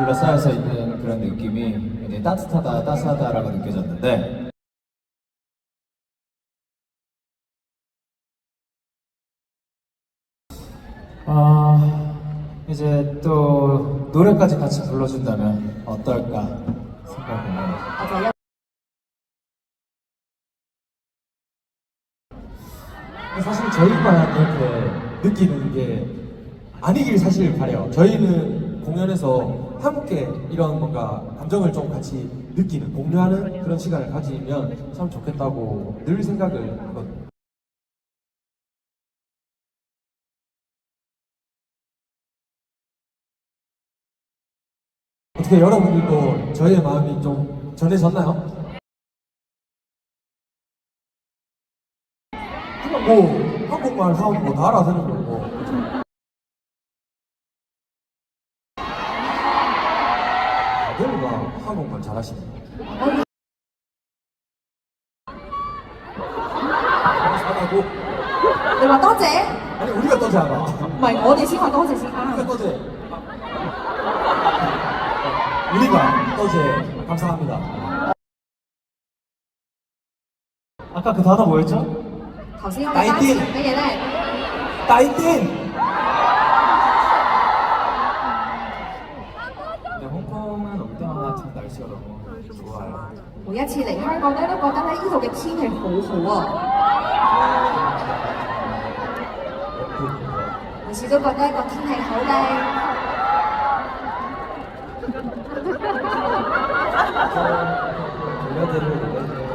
둘러싸여서 있는 그런 느낌이 굉장히 따뜻하다, 따스하다라고 느껴졌는데 아, 이제 또 노래까지 같이 불러준다면 어떨까 생각을 해요. 사실 저희만 이렇게 느끼는 게 아니길 사실 바래요. 저희는 공연에서 함께 이런 뭔가 감정을 좀 같이 느끼는, 공유하는 그런 시간을 가지면 참 좋겠다고 늘 생각을 하거든요. 어떻게 여러분들도 저희의 마음이 좀 전해졌나요? 뭐 한국말 하면 뭐다 알아듣는 거고 다들 막 한국말 잘하시네 잘하고 你話多謝， 아니 우리가 더 잘하 唔係我哋先話多謝先 우리가 啱。 더 잘. 우리가 더 잘. 감사합니다 아까 그 단어 뭐였죠? 頭先嗰個單詞乜嘢咧？ 따이틴 每一次嚟香港咧，都覺得咧呢度嘅天氣好好啊，每次都覺得個天氣好靚。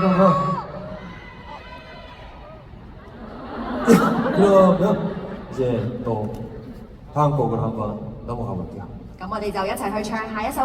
그러면 그러면 이제 또 다음 곡을 한번 넘어가 볼게요 咁我哋就一齊去唱下一首歌。